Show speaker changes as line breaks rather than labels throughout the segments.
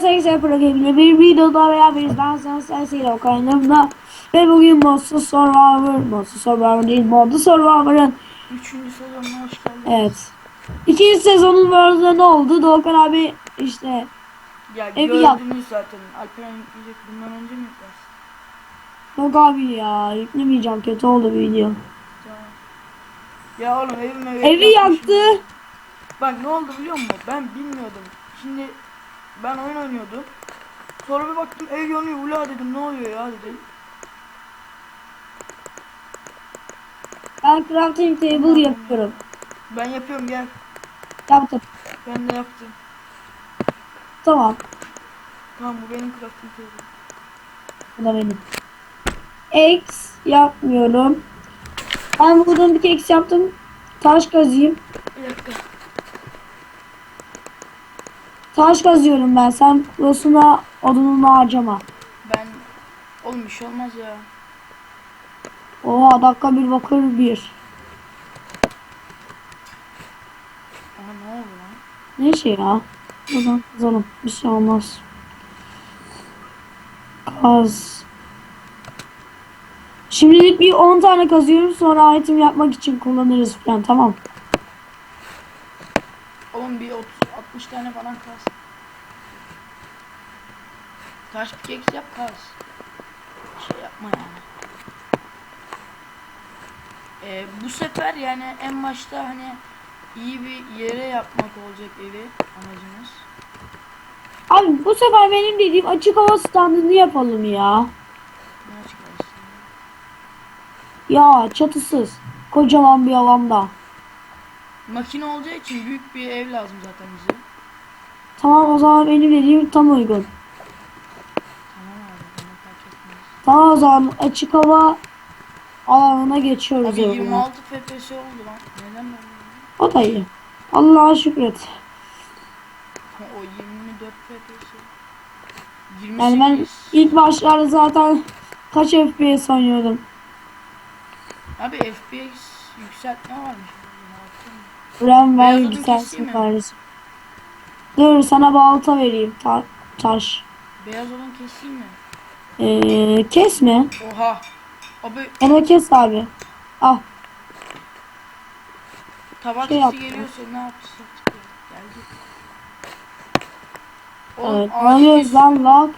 Seyse Programı'yla bir videoda beraberiz. Ben sana Seyse'yle okanımda. Ve bugün Monster Survivor, Monster Survivor değil, Modlu Survivor'ın
Üçüncü sezonuna hoş geldiniz.
evet. İkinci sezonun böyle ne oldu? Doğukan abi işte
Ya
Evi
gördünüz
yap.
zaten. Alperen yükleyecek. Bundan önce mi yüklersin?
yok abi ya yüklemeyeceğim kötü oldu video.
Tamam. Ya oğlum evim evi.
Yaktı.
Bak ne oldu biliyor musun? Ben bilmiyordum. Şimdi ben oyun oynuyordum. Sonra bir baktım ev yanıyor. Ula dedim ne oluyor ya dedim.
Ben crafting table yapıyorum.
Ben yapıyorum gel.
Yaptım.
Ben de yaptım.
Tamam.
Tamam bu benim crafting table.
Bu da benim. X yapmıyorum. Ben buradan bir X yaptım. Taş kazıyım.
Bir dakika.
Taş kazıyorum ben. Sen prosuna odununu harcama.
Ben oğlum bir şey olmaz ya.
Oha dakika bir bakır bir.
Aha ne oldu lan?
Neyse ya. Buradan kazalım. Bir şey olmaz. Kaz. Şimdilik bir 10 tane kazıyorum. Sonra item yapmak için kullanırız falan. Tamam.
Oğlum bir 30 60 tane falan kaz. Taş pickaxe yap kaz. Şey yapma yani. Ee, bu sefer yani en başta hani iyi bir yere yapmak olacak evi amacımız.
Abi bu sefer benim dediğim açık hava standını yapalım ya.
Ne çıkarsın?
Ya çatısız. Kocaman bir alanda.
Makine olacağı için büyük bir ev lazım zaten bize.
Tamam o zaman benim dediğim tam uygun.
Tamam
o zaman açık hava alanına geçiyoruz.
Abi
o zaman.
26 FPS oldu lan. Neden böyle?
O da iyi. Allah'a şükret.
O 24 FPS.
Yani ben
28.
ilk başlarda zaten kaç FPS oynuyordum.
Abi FPS yükseltme varmış.
RAM
odun
yükselsin kardeşim. Dur sana balta vereyim. Ta- taş.
Beyaz olan keseyim mi?
Ee, kesme.
Oha. Abi
Ya da kes abi. Al.
tabak
Şey
sesi
yaptım.
geliyorsa ne yapacağız artık ya? Geldi. Oğlum
Evet.
ağacı,
Alıyoruz
kes-
lan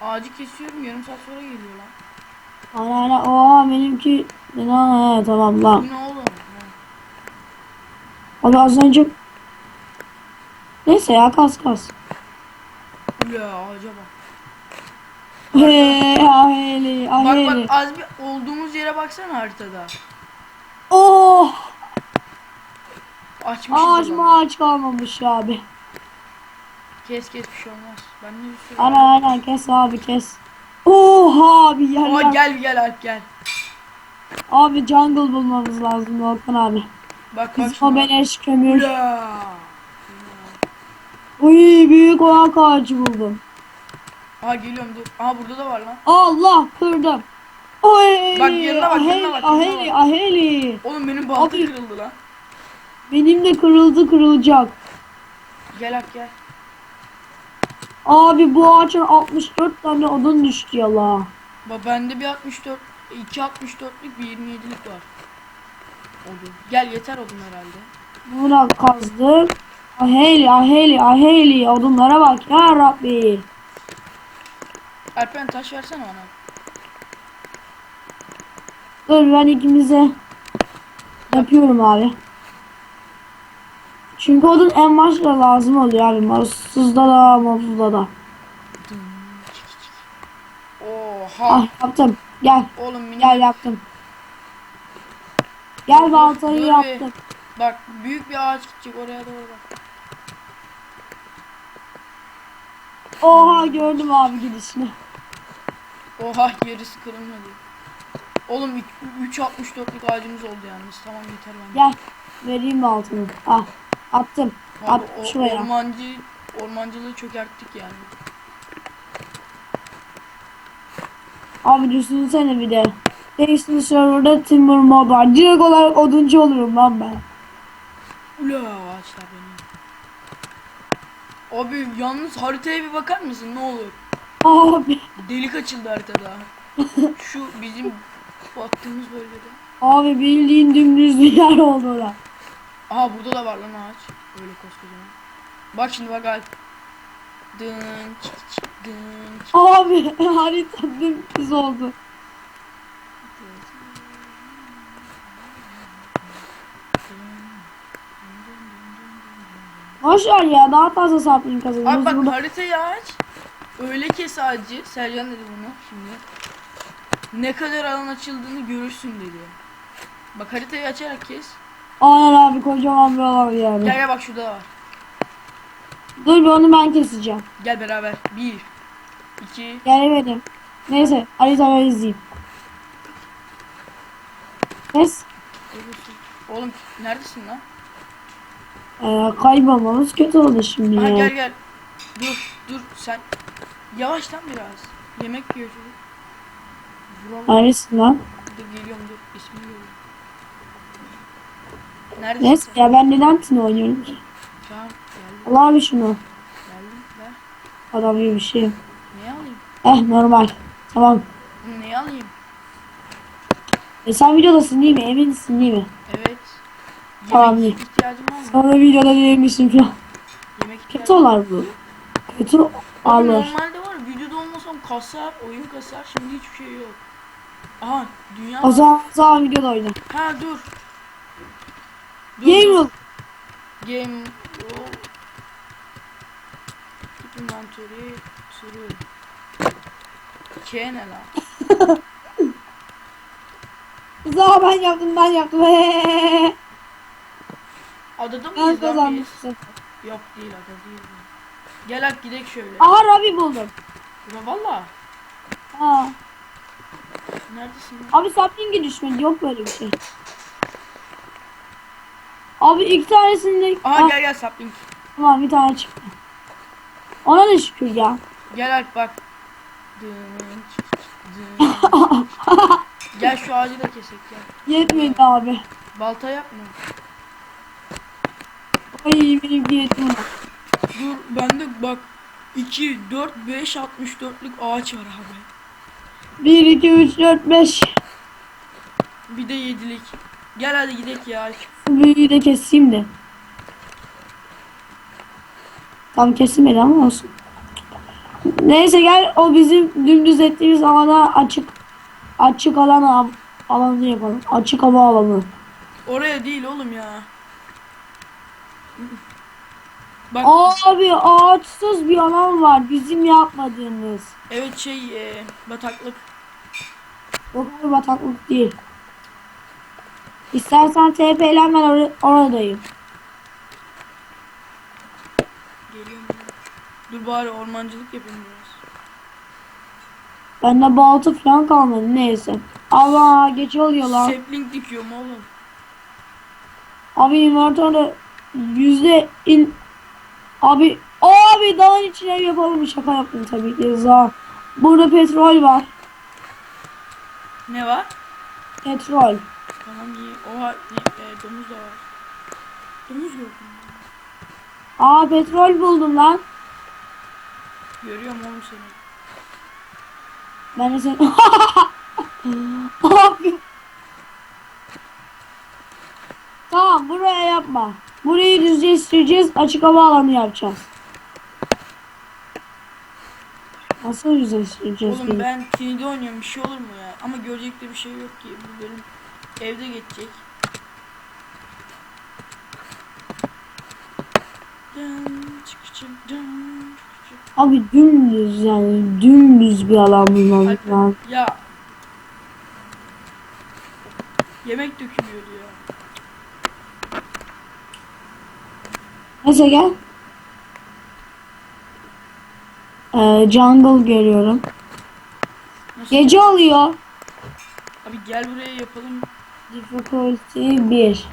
ağacı kesiyorum yarım saat sonra geliyor lan.
Ana ana. Oha benimki. Ana, tamam lan.
Bu ne oğlum?
Abi az önce. Neyse ya kas kas.
Ula ağaca bak.
Hey aheli
Bak
aheli.
bak az bir olduğumuz yere baksana haritada.
Oh
Açmışız
ağaç mı ağaç kalmamış ya abi.
Kes kes bir şey olmaz. Ben bir sürü
Aynen aynen kes abi kes. Oha abi yer yer.
gel gel Alp gel.
Abi jungle bulmamız lazım Volkan abi.
Bak bak
Kızma
şimdi.
beleş kömür.
Ula.
Uy büyük oak ağacı buldum.
Aa geliyorum dur. Aa burada da var lan.
Allah kırdım. Oy
Bak, yanına bak, yanına bak,
aheli aheli.
Oğlum benim balta
Abi.
kırıldı lan.
Benim de kırıldı kırılacak.
Gel Alp gel.
Abi bu ağaçın 64 tane odun düştü ya la.
Bak bende bir 64, 2 64'lük bir 27'lik var. Odun. Gel yeter odun herhalde.
Buna kazdık. Aheli aheli aheli odunlara bak ya Rabbi.
Alperen taş versene bana.
Dur ben ikimize yapıyorum abi. Çünkü odun en başta lazım oluyor abi. Mouse'suzda da mouse'suzda da.
Oha.
Ah yaptım. Gel.
Oğlum mini.
Gel yaptım. Gel baltayı
dur bir.
yaptım.
Bak büyük bir ağaç gidecek oraya doğru bak.
Oha gördüm abi gidişini.
Oha yarısı kırılmadı. Oğlum 3.64'lük ağacımız oldu yalnız. Tamam yeter bence.
Gel. Vereyim baltayı. Ah. Attım.
Abi
At
o,
şuraya.
ormancı ormancılığı çökerttik yani.
Abi düşünsene bir de. Dexter serverda Timber Mob var. Direkt olarak oduncu olurum lan ben.
Ula ağaçlar benim. Abi yalnız haritaya bir bakar mısın ne olur?
Abi.
Delik açıldı haritada. Şu bizim baktığımız bölgede.
Abi bildiğin dümdüz bir yer oldu orada.
Aha burada da var lan ağaç. Öyle koskocaman. Bak şimdi bak Alp. Dın çık çık dın çık.
Abi harita dümdüz oldu. Boş ver ya daha fazla sapling
Abi
kazanırız.
bak
Burada
haritayı aç. Öyle kes ağacı. Sercan dedi bunu şimdi. Ne kadar alan açıldığını görürsün dedi. Bak haritayı açarak kes.
Aynen abi kocaman bir alan yani.
Gel gel bak şurada da var.
Dur bir onu ben keseceğim.
Gel beraber. Bir. iki.
Gelemedim. Neyse haritamı izleyeyim. Kes.
Oğlum neredesin lan?
Ee, kaybolmamız kötü oldu şimdi ya.
gel gel. Dur dur sen. Yavaştan biraz. Yemek yiyor çocuk. Vuralım.
Neredesin lan?
Dur geliyorum dur. İsmini geliyorum. Neredesin
Neyse
sen?
ya ben neden Tino oynuyorum ki?
Tamam geldim
Al abi şunu.
geldim. Ver.
Adam gibi bir şey.
Neyi alayım?
Eh normal. Tamam.
Neyi alayım?
E sen videodasın değil mi? Eminsin değil mi?
Evet. Yemek
Tamam, iyi. Sonra videoda değilmişim falan.
Yemek
Kötü olar bu. Kötü alır.
Normalde var videoda olmasam kasar, oyun kasar. Şimdi hiçbir şey yok. Aha dünya
O zaman, o zaman videoda oyna.
Ha dur. Dur,
Game
dur.
rule.
Game rule. İnventory true. K ne lan?
Ben yaptım ben yaptım.
Adada
Ben
mıyız lan
kazandım.
biz? Yok değil ada değil. Gel hadi gidelim şöyle.
Aha Robbie buldum.
Ya valla.
Ha.
Neredesin lan?
Abi sapling'e düşmedi yok böyle bir şey. Abi iki tanesinde...
Aha
Ah,
gel gel sapling.
Tamam bir tane çıktı. Ona da şükür ya.
Gel Alp bak. Dın, çık, çık, dın. gel şu ağacı da kesek gel.
Yetmedi abi.
Balta yapma.
Ay benimki yetmedi.
Dur bende bak 2, 4, 5, 64'lük ağaç var abi.
1, 2, 3, 4, 5.
Bir de 7'lik. Gel hadi gidelim ya.
Bu büyüğü de keseyim de. Tam kesilmedi ama olsun. Neyse gel o bizim dümdüz ettiğimiz alana açık açık alan alanı yapalım. Açık hava alanı.
Oraya değil oğlum ya. Bak
Abi ağaçsız bir alan var bizim yapmadığımız.
evet şey e, bataklık.
Yok bir bataklık değil. İstersen TP'len ben or- oradayım.
Geliyorum. ya. Dur bari ormancılık yapayım biraz.
Bende balta falan kalmadı neyse. Allah geç oluyor lan.
Sapling dikiyorum oğlum.
Abi inventörde yüzde in abi abi dağın içine ev yapalım şaka yaptım tabii ki za. Burada petrol var.
Ne var?
Petrol.
Tamam iyi. Oha e, e, domuz da var. Domuz gördüm.
Aa petrol buldum lan.
Görüyorum oğlum seni.
Ben de sen Abi. Tamam buraya yapma. Burayı düzleştireceğiz. Açık hava alanı yapacağız. Nasıl düzleştireceğiz?
Oğlum
diye.
ben Tini'de oynuyorum bir şey olur mu ya? Ama görecek de bir şey yok ki. Bu bölüm evde geçecek.
Abi dümdüz yani dümdüz bir alan bulmamız lazım.
Ya. Yemek dökülüyordu ya.
Neyse gel. Ee, jungle görüyorum.
Nasıl?
Gece oluyor.
Abi gel buraya yapalım.
Difficulty 1.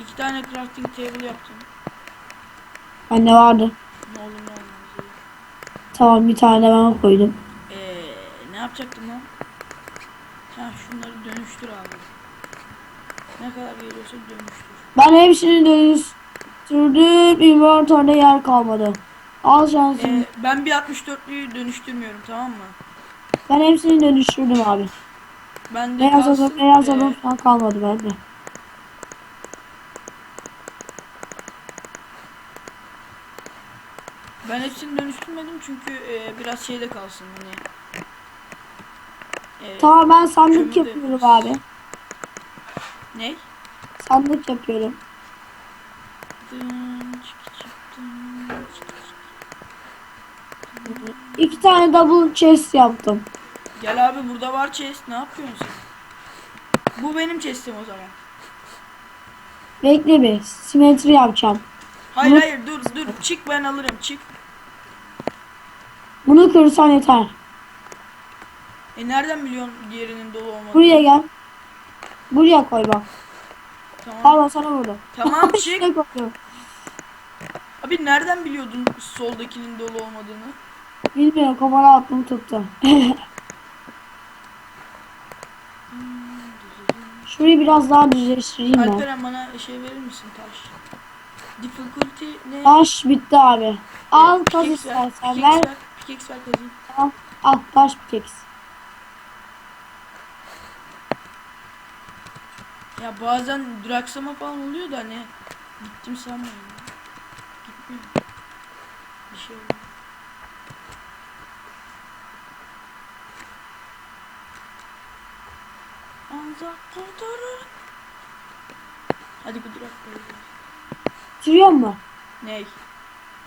İki tane crafting table yaptım.
Bende vardı.
Ne olur ne olmaz.
Tamam bir tane ben koydum.
Eee ne yapacaktım lan? Ha şunları dönüştür abi. Ne kadar geliyorsa dönüştür.
Ben hepsini dönüştürdüm. Inventory'de yer kalmadı. Al şansını.
Ee, ben bir 64'lüyü dönüştürmüyorum tamam mı?
Ben hepsini dönüştürdüm abi.
Ben de
Beyaz
kalsın,
adam, beyaz
ee,
adam falan kalmadı bende.
Ben hepsini dönüştürmedim çünkü ee, biraz şeyde kalsın hani. Ee,
Tamam ben sandık yapıyorum abi.
Ne?
Sandık yapıyorum. İki tane double chest yaptım.
Gel abi burada var chest ne yapıyorsun sen? Bu benim chestim o zaman.
Bekle bir. Simetri yapacağım.
Hayır
Bu-
hayır dur dur çık ben alırım çık.
Bunu kırsan yeter.
E nereden biliyorsun diğerinin dolu olmadığını?
Buraya gel. Buraya koy bak.
Tamam.
Pardon sana vurdum.
Tamam çık. Abi nereden biliyordun soldakinin dolu olmadığını?
Bilmiyorum kafana attım tuttu. Şurayı biraz daha düzleştireyim ben.
Alperen bana şey verir misin taş? Difficulty ne?
Taş bitti abi. Al kaz istersen ver,
pickaxe ver kazayım.
Al, al taş pickaxe.
Ya bazen duraksama falan oluyor da hani gittim sanmayın. ya. Gitmiyor. Bir şey oldu. Anza kurtarın. Hadi kudurak koyalım.
Bitiriyor mu
Ney?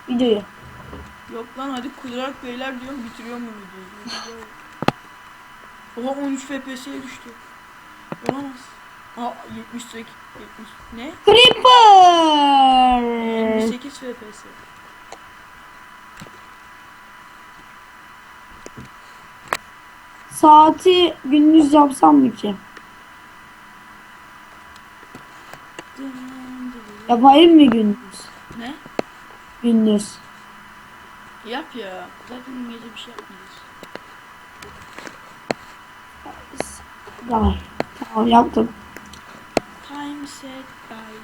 videoyu?
Yok lan hadi kudurak beyler diyorum bitiriyor mu videoyu? Oha 13 FPS'ye düştü. Olamaz. Aa 78 70 ne?
Creeper!
28 FPS.
Saati gündüz yapsam mı ki? Yapayım mı gündüz?
Ne?
Gündüz.
Yap ya. Zaten gece bir şey.
Tamam. Tamam yaptım.
Set by.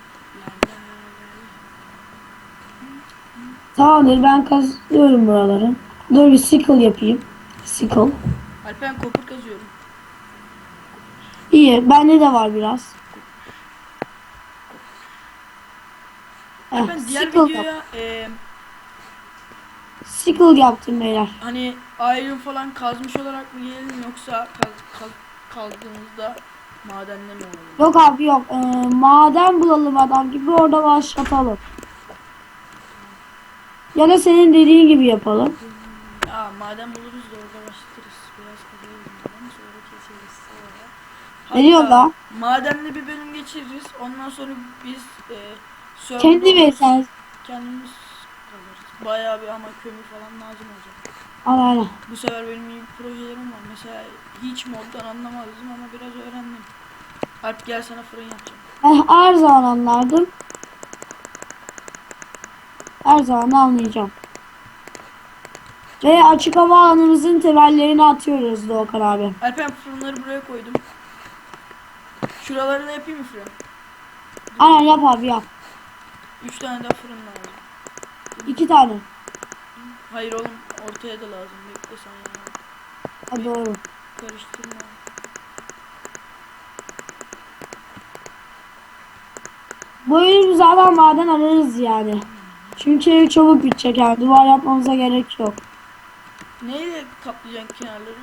Tamamdır ben kazıyorum buraları. Dur bir sickle yapayım. Sickle.
Alpen kopur kazıyorum.
İyi bende de var biraz.
Alpen diğer
sickle, yap-
videoya e,
sickle yaptım beyler.
hani iron falan kazmış olarak mı gelelim yoksa kaz, kaz, kazdığımızda madende mi olalım?
Yok abi yok. Ee, maden bulalım adam gibi orada başlatalım. Ya da senin dediğin gibi yapalım.
Ya maden buluruz da orada başlatırız. Biraz maden sonra sonra.
Ne diyorsun lan?
Madenle bir bölüm geçiririz. Ondan sonra biz e,
Kendi versen.
Kendimiz kalırız. Bayağı bir ama kömür falan lazım olacak.
Al al.
Bu sefer benim iyi projelerim var. Mesela hiç moddan anlamazdım ama biraz öğrendim. Alp gel sana fırın yapacağım.
Ben her zaman anlardım. Her zaman anlayacağım. Ve açık hava alanımızın temellerini atıyoruz Doğukan abi.
Alp ben fırınları buraya koydum. Şuraları da yapayım mı fırın?
Aynen yap abi yap.
Üç tane daha fırın lazım.
İki tane.
Hayır oğlum ortaya da lazım. Bekle sen ya.
Ha, doğru.
Karıştırma.
Bu bölüm zaten maden ararız yani. Çünkü çabuk bitecek yani. Duvar yapmamıza gerek yok.
Neyle kaplayacaksın kenarları?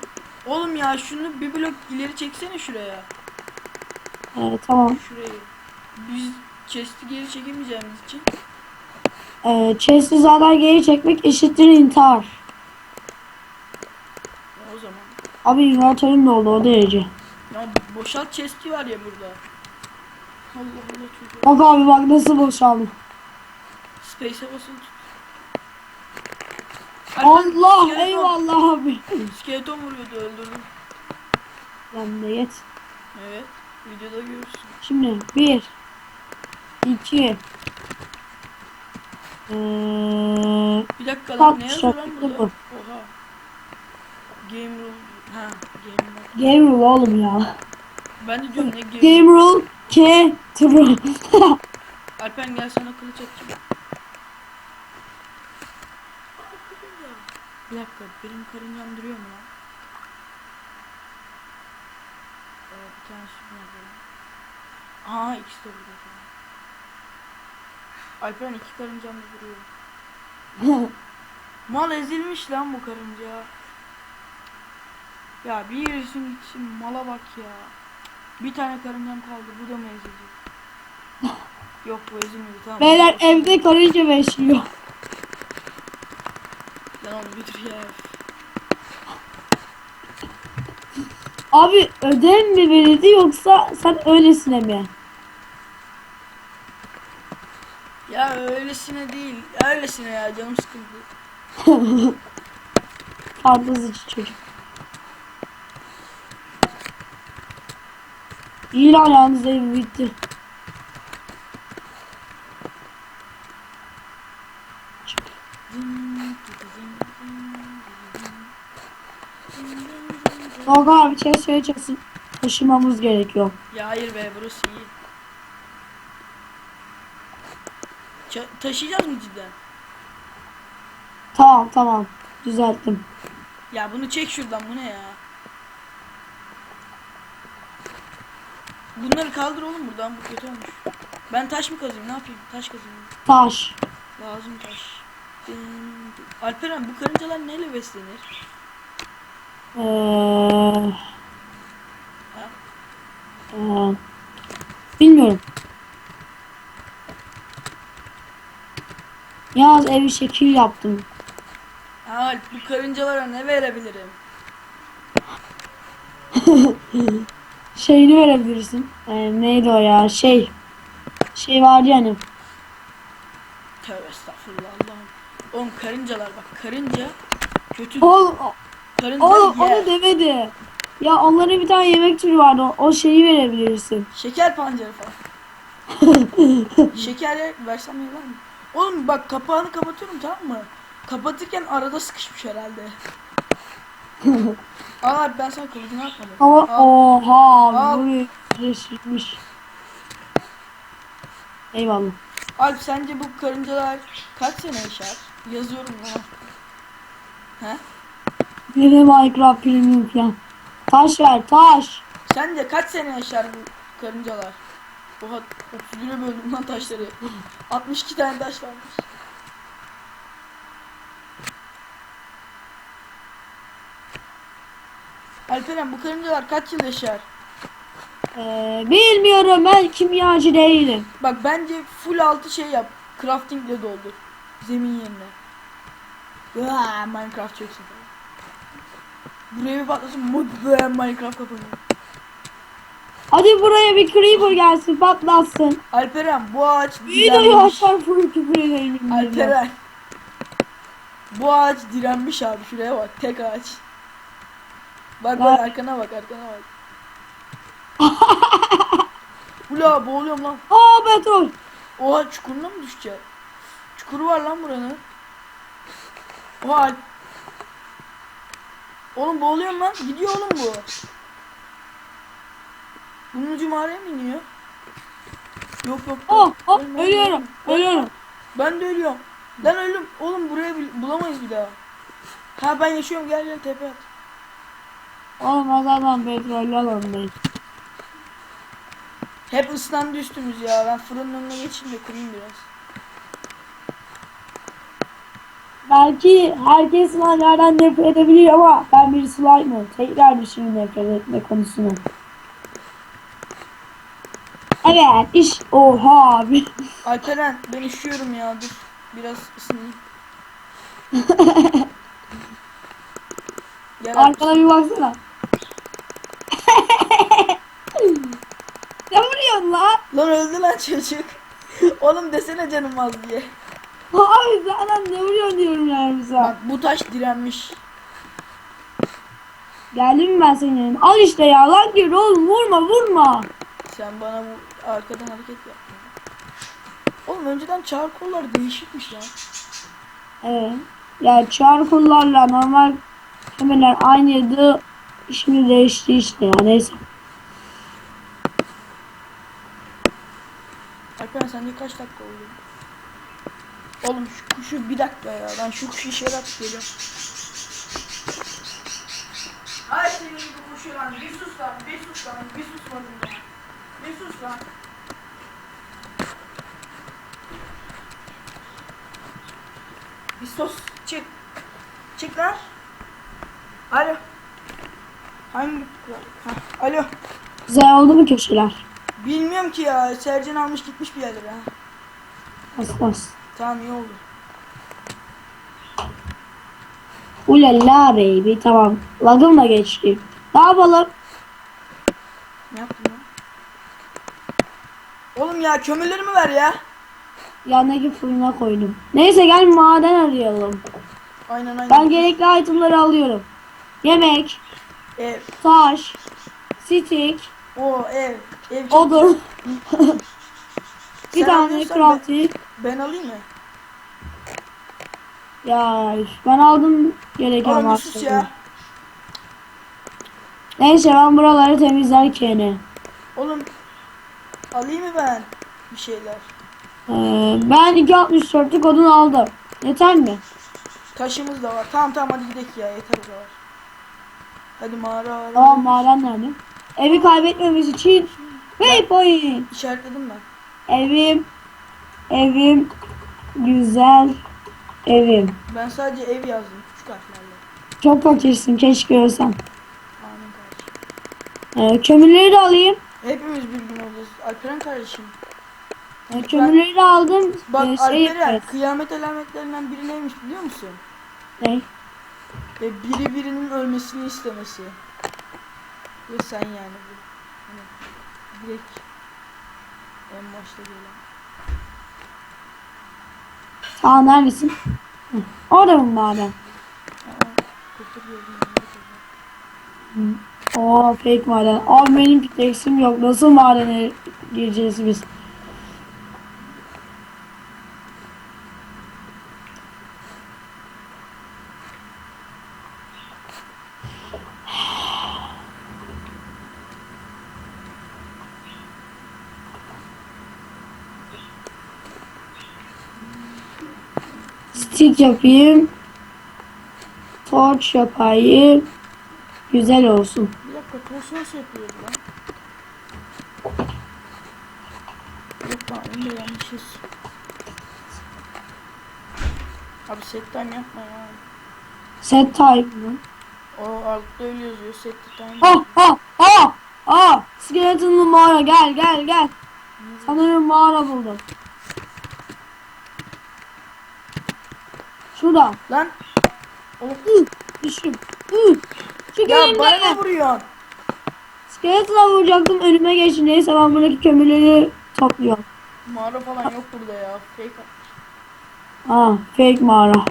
Oğlum ya şunu bir blok ileri çeksene şuraya.
Evet tamam.
Şurayı. Biz chest'i geri çekemeyeceğimiz için.
Ee, chest'i zaten geri çekmek eşittir intihar.
O zaman.
Abi inventörüm de oldu o derece.
Ya boşalt chest'i var ya burada. Allah Allah çocuğum.
Bak abi bak nasıl boşaldım.
Space'e tut. Alper,
Allah
skeleton-
eyvallah abi.
Skeleton vuruyordu öldürdüm.
Ben de yet.
Evet. Videoda görürsün.
Şimdi bir, iki, ee,
Bir dakika lan ne yazıyor lan
şarkı
burada?
bu.
Oha. Game rule. Ha game
game rule oğlum ya.
Ben de diyorum ne game,
Game rule, K, true.
Alpen gel sana kılıç atacağım. Bir dakika benim karıncam duruyor mu lan? Ee, bir nerede lan? Aa ikisi de burada. Alperen iki karıncam da duruyor. Mal ezilmiş lan bu karınca. Ya bir yerisin gitsin mala bak ya. Bir tane karıncam kaldı bu da mı ezilecek? Yok bu ezilmedi tamam.
Beyler evde karınca besliyor.
Lan oğlum bir dur ya.
Abi ödev mi verildi yoksa sen öylesine mi?
Ya öylesine değil. Öylesine ya canım sıkıldı.
Fantezci çocuk. Yalnız ev bitti. Tolga abi chest söyleyeceksin. Taşımamız gerekiyor.
Ya hayır be burası iyi. Ça- taşıyacağız mı cidden?
Tamam tamam. Düzelttim.
Ya bunu çek şuradan bu ne ya? Bunları kaldır oğlum buradan bu kötü olmuş. Ben taş mı kazayım ne yapayım? Taş kazayım.
Taş.
Lazım taş. Dın- Alperen bu karıncalar neyle beslenir?
Ee, ee, bilmiyorum. Yalnız evi şekil yaptım.
Alp bu karıncalara ne verebilirim?
Şeyini verebilirsin. Ee, neydi o ya? Şey. Şey vardı yani.
Tövbe estağfurullah Allah'ım. Oğlum karıncalar bak karınca kötü
Oğlum,
karınca
oğlum
yer.
onu demedi. Ya onların bir tane yemek türü vardı. O, o şeyi verebilirsin.
Şeker pancarı falan. Şeker versem yalan mı? Oğlum bak kapağını kapatıyorum tamam mı? Kapatırken arada sıkışmış herhalde. Abi ben sana kılıcını atmadım.
Ama
Al.
oha
Al.
buraya birleştirmiş. Eyvallah.
Alp sence bu karıncalar kaç sene yaşar? Yazıyorum ama. He?
Bir de Minecraft Premium falan. Taş ver taş.
Sence kaç sene yaşar bu karıncalar? Oha 31'e böldüm lan taşları. 62 tane taş varmış. Alperen bu karıncalar kaç yıl yaşar?
Ee, bilmiyorum ben kimyacı değilim.
Bak bence full altı şey yap. Craftingle doldur. Zemin yerine. Aa, Minecraft falan. Buraya bir patlasın. Mod Minecraft kapanıyor.
Hadi buraya bir creeper gelsin patlatsın.
Alperen bu ağaç
Videoyu
direnmiş.
açar full küfür ederim.
Alperen. Bu ağaç direnmiş abi şuraya bak tek ağaç. Bak bak arkana bak arkana bak. Ula boğuluyorum lan.
Aa petrol.
Oha çukuruna mı düşeceğiz? Çukuru var lan buranın. Oha. Oğlum boğuluyorum lan. Gidiyor oğlum bu. Bunun ucu mağaraya mı iniyor? Yok yok.
Oh, oh
Ölme,
ölüyorum.
ölme.
Ölüyorum.
Ben de ölüyorum. Lan ölüm. Oğlum buraya bulamayız bir daha. Ha ben yaşıyorum gel gel tepe at.
Oğlum adamdan petrol alalım
Hep ıslandı üstümüz ya. Ben fırının önüne geçeyim de kurayım biraz.
Belki herkes slime'lerden nefret edebilir ama ben bir slime'ım. Tekrar düşünün nefret etme konusunu. Evet iş oha abi.
Alperen ben üşüyorum ya dur. Biraz ısınayım. Gel.
Arkana bir baksana. ne vuruyorsun lan?
Öldü lan çocuk. Oğlum desene canım az diye.
Abi zaten ne vuruyorsun diyorum yani bize.
Bak bu taş direnmiş.
Geldim ben senin yanına? Al işte ya lan gir oğlum vurma vurma.
Sen bana bu arkadan hareket yapma. Oğlum önceden çağır kollar değişikmiş lan.
Evet. Ya çarpılarla normal kemerler aynıydı. Şimdi değişti işte ya neyse.
Alperen sence kaç dakika oldu? Oğlum şu kuşu bir dakika ya. Ben şu kuşu işe atıp geliyorum. Ay senin gibi kuşu lan. Bir sus lan. Bir sus lan. Bir susmadın ya. Bir sus lan. Bir sus. Çık. Çık lan. Alo. Hangi? Ha, alo.
Güzel oldu mu köşeler?
Bilmiyorum ki ya. Sercan almış gitmiş bir yerlere.
Bas bas.
Tamam iyi oldu.
Ulala baby tamam. Lagım da geçti. Ne yapalım?
Ne yaptın lan? Oğlum ya kömürlerimi ver ya.
Yandaki fırına koydum. Neyse gel maden arayalım.
Aynen aynen.
Ben gerekli itemları alıyorum. Yemek,
Ev.
taş, stick,
O ev. Ev çok
odun. bir
Sen
tane
alıyorsan
crafting.
Ben alayım mı?
Ya ben aldım gereken
sus ya.
Neyse ben buraları temizlerken.
Oğlum alayım mı ben bir şeyler?
Ee, ben 2.64'lük odun aldım. Yeter mi?
Taşımız da var. Tamam tamam hadi gidelim ya yeter o kadar. Hadi mağara ara.
Tamam maden nerede? Evi kaybetmemiz için waypoint.
İşaretledim ben.
Evim, evim, güzel evim.
Ben sadece ev yazdım küçük harflerle.
Çok fakirsin keşke ölsen.
Amin kardeşim.
Ee, kömürleri de alayım.
Hepimiz bir gün olacağız. Alperen kardeşim.
Ee, kömürleri de aldım.
Bak
Ee, şey
Alperen kıyamet alametlerinden biri neymiş biliyor musun?
Ne?
Ve biri birinin ölmesini istemesi. Ve sen yani bu. Hani direkt en başta gelen.
Aa neredesin? Hı. Orada mı. Oo fake maden. Abi benim pickaxe'im yok. Nasıl madene gireceğiz biz? Stick yapayım. Torch yapayım. Güzel olsun.
Bir dakika tost nasıl yapıyordu lan? Yok lan onu da yanlışız. Abi set time yapma ya.
Set time mı?
O altta öyle yazıyor set time.
Ah ah ah ah! Skeletonlu mağara gel gel gel. Sanırım mağara buldum. Şurada.
Lan
Hı, düştüm. Hı. Çık
ya bana ne vuruyorsun?
Skeleton'a vuracaktım önüme geçti. Neyse ben buradaki kömürleri topluyorum.
Mağara falan yok burada ya. Fake.
Ah fake mağara.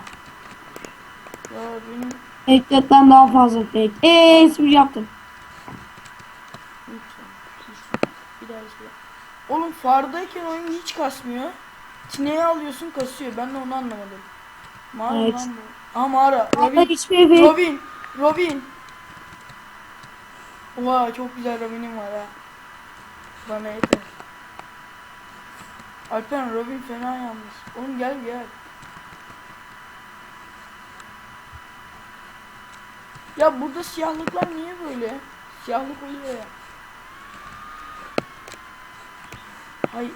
Ya benim
Fake'den daha fazla fake. Eee espri yaptım.
Bir daha bir Oğlum fardayken oyun hiç kasmıyor. Çineyi alıyorsun kasıyor. Ben de onu anlamadım. Mağara
Evet.
lan bu. Aha mağara. Robin.
fake.
Robin. Robin. Oha çok güzel Robin'im var ha. Bana yeter. Alperen Robin fena yalnız. Oğlum gel gel. Ya burada siyahlıklar niye böyle? Siyahlık oluyor ya. Hay.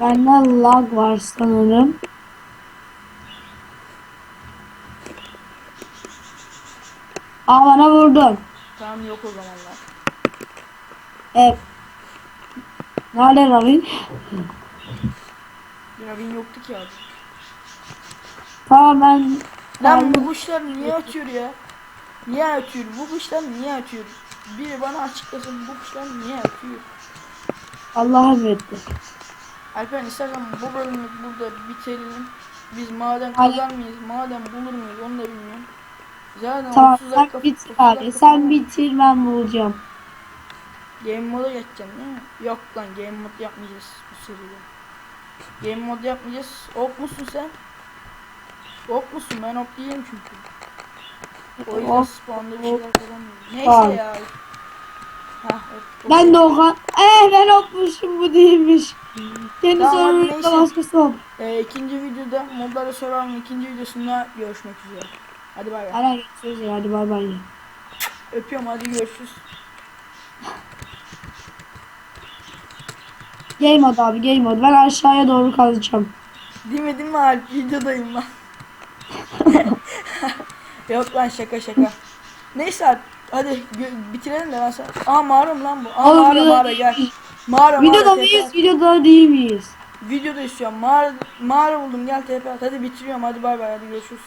Bende lag var sanırım. Aa bana vurdun.
Tamam yok o zamanlar.
Evet. Nerede Robin?
Robin yoktu ki abi.
Tamam ben
Lan bu kuşlar niye ötüyor ya? Niye ötüyor? Bu kuşlar niye ötüyor? Biri bana açıklasın bu kuşlar niye ötüyor?
Allah'ım etti.
Alperen istersen bu bölümü burada bitirelim. Biz maden kazar mıyız? Maden bulur muyuz? Onu da bilmiyorum. Zaten
Tamam
30 dakika,
sen bitir
30
abi.
dakika
Sen bitir ben bulacağım.
Game moda geçeceğim değil mi? Yok lan game mod yapmayacağız bu seride. Game mod yapmayacağız. Ok musun sen? Ok musun? Ben ok değilim çünkü. O yüzden spawn'da bir şeyler kazanmıyorum. Neyse ya. Evet.
Ben de Okan. Eh ben opmuşum bu değilmiş. Kendi
Tamam,
başkası ol.
Ee, ikinci videoda modlara sorarım ikinci videosunda görüşmek üzere. Hadi bay bay.
Ara görüşürüz ya, hadi bay bay.
Öpüyorum hadi görüşürüz.
Game mode abi game mode. Ben aşağıya doğru kazacağım.
Değil mi değil mi Alp? Videodayım lan. Yok lan şaka şaka. Neyse Alp hadi bitirelim de ben sana. Aa mağara mı lan bu? Aa
Oğlum,
mağara
videoda
mağara gel. Mağara
Videoda
mağara
mıyız?
TP.
Videoda değil miyiz?
Videoda istiyorum. Mağara, mağara buldum gel TP at. Hadi bitiriyorum hadi bay bay hadi görüşürüz.